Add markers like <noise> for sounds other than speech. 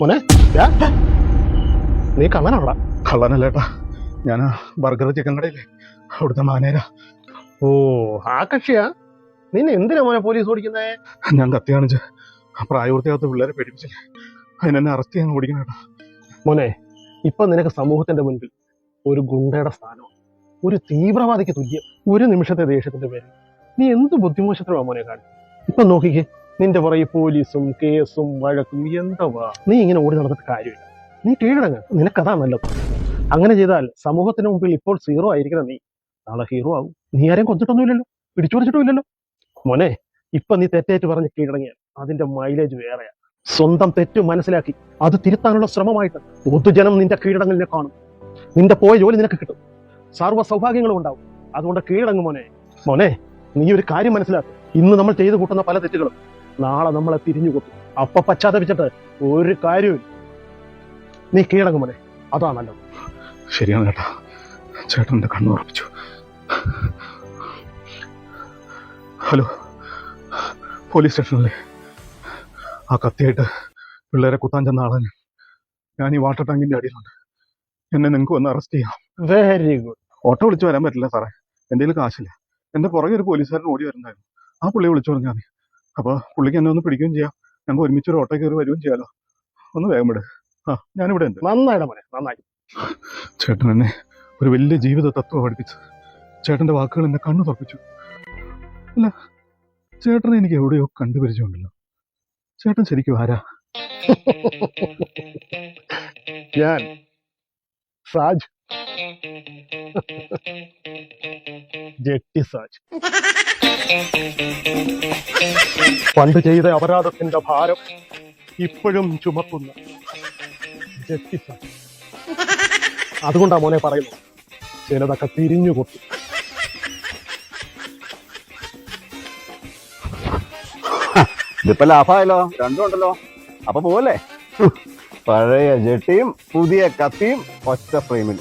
മോനെ. നീ കള്ളനാണോടാ? കള്ളനല്ലേട്ടാ. ഞാൻ ബർഗർ ചിക്കൻ കടയില്ലേ അവിടുത്തെ മാനേരാ ഓ ആ കക്ഷിയാ? നിന്നെ എന്തിനാ മോനെ പോലീസ് ഓടിക്കുന്നേ? ഞാൻ കത്തി കാണിച്ച് ആ പ്രായപൂർത്തിയാത്ത പിള്ളേരെ പേടിപ്പിച്ചില്ലേ? അതിനെന്നെ അറസ്റ്റ് ചെയ്യാൻ ഓടിക്കണം കേട്ടോ മോനെ ഇപ്പൊ നിനക്ക് സമൂഹത്തിന്റെ മുൻപിൽ ഒരു ഗുണ്ടയുടെ സ്ഥാനം ഒരു തീവ്രവാദിക്ക് തുല്യം ഒരു നിമിഷത്തെ ദേഷ്യത്തിന്റെ പേര് നീ എന്ത് ബുദ്ധിമോശത്തിനാ മോനെ കാണും ഇപ്പൊ നോക്കിക്കേ. നിന്റെ പുറകെ പോലീസും കേസും വഴക്കും എന്തവാ? നീ ഇങ്ങനെ ഓടി നടന്നിട്ട് കാര്യമില്ല. നീ കീഴടങ്ങ്. നിനക്കതാ നല്ലത്. അങ്ങനെ ചെയ്താൽ സമൂഹത്തിന് മുമ്പിൽ ഇപ്പോൾ സീറോ ആയിരിക്കണം നീ. നാളെ ഹീറോ ആവും. നീ ആരെയും കൊന്നിട്ടൊന്നുമില്ലല്ലോ. പിടിച്ചു പറിച്ചിട്ടുമില്ലല്ലോ. മോനെ ഇപ്പൊ നീ തെറ്റേറ്റ് പറഞ്ഞ് കീഴടങ്ങിയാൽ അതിന്റെ മൈലേജ് വേറെയാ. സ്വന്തം തെറ്റ് മനസ്സിലാക്കി അത് തിരുത്താനുള്ള ശ്രമമായിട്ട് പൊതുജനം നിന്റെ കീഴടങ്ങളിനെ കാണും. നിന്റെ പോയ ജോലി നിനക്ക് കിട്ടും. സർവ സൗഭാഗ്യങ്ങളും ഉണ്ടാവും. അതുകൊണ്ട് കീഴടങ്ങും മോനെ. മോനെ നീ ഒരു കാര്യം മനസ്സിലാക്കും. ഇന്ന് നമ്മൾ ചെയ്തു കൂട്ടുന്ന പല തെറ്റുകളും നാളെ നമ്മളെ തിരിഞ്ഞു കൊത്തും. അപ്പൊ പശ്ചാത്തപിച്ചിട്ട് ഒരു കാര്യവും നീ കീഴടങ്ങും മോനെ. അതാ നല്ലത്. ശരിയാണ് ചേട്ടാ. ചേട്ടൻ എന്റെ കണ്ണു ഉറപ്പിച്ചു. ഹലോ പോലീസ് സ്റ്റേഷനല്ലേ? ആ കത്തിയായിട്ട് പിള്ളേരെ കുത്താൻ ചെന്ന ആളാണ് ഞാൻ. ഞാൻ ഈ വാട്ടർ ടാങ്കിന്റെ അടിയിലുണ്ട്. എന്നെ നിങ്ങൾക്ക് വന്ന് അറസ്റ്റ് ചെയ്യാം. വെരി ഗുഡ് ഓട്ടോ വിളിച്ചു വരാൻ പറ്റില്ല സാറേ. എന്റെ കാശില്ല. എന്റെ പുറകെ ഒരു പോലീസുകാരൻ ഓടി വരുന്നായിരുന്നു ആ പുള്ളിയെ വിളിച്ചു പറഞ്ഞാൽ മതി. അപ്പൊ പുള്ളിക്ക് എന്നെ ഒന്ന് പിടിക്കുകയും ചെയ്യാം. ഞങ്ങൾക്ക് ഒരുമിച്ച് ഒരു ഓട്ടോ കയറി വരികയും ചെയ്യാലോ. ഒന്ന് വേഗം വിട്. ആ ഞാനിവിടെ ഉണ്ട്. നന്നായിട മോനെ നന്നായി. ചേട്ടൻ എന്നെ ഒരു വലിയ ജീവിത തത്വം പഠിപ്പിച്ചു. ചേട്ടന്റെ വാക്കുകൾ എന്നെ കണ്ണു തുറപ്പിച്ചു. അല്ല ചേട്ടനെ എനിക്ക് എവിടെയോ കണ്ടുപരിചയമുണ്ടല്ലോ. ചേട്ടൻ ശരിക്കും ആരാ? ഞാൻ സാജ്. <laughs> ജെട്ടി സാജ്. പണ്ട് ചെയ്ത അപരാധത്തിന്റെ ഭാരം ഇപ്പോഴും ചുമക്കുന്ന ജസ്റ്റിസ്. അതുകൊണ്ടാ മോനെ പറയുന്നു ചിലതൊക്കെ തിരിഞ്ഞു കൊട്ടി ഇതിപ്പോ ലാഭമായല്ലോ. രണ്ടും ഉണ്ടല്ലോ. അപ്പൊ പോവല്ലേ? പഴയ ജെട്ടിയും പുതിയ കത്തിയും ഒറ്റ ഫ്രെയിമിൽ.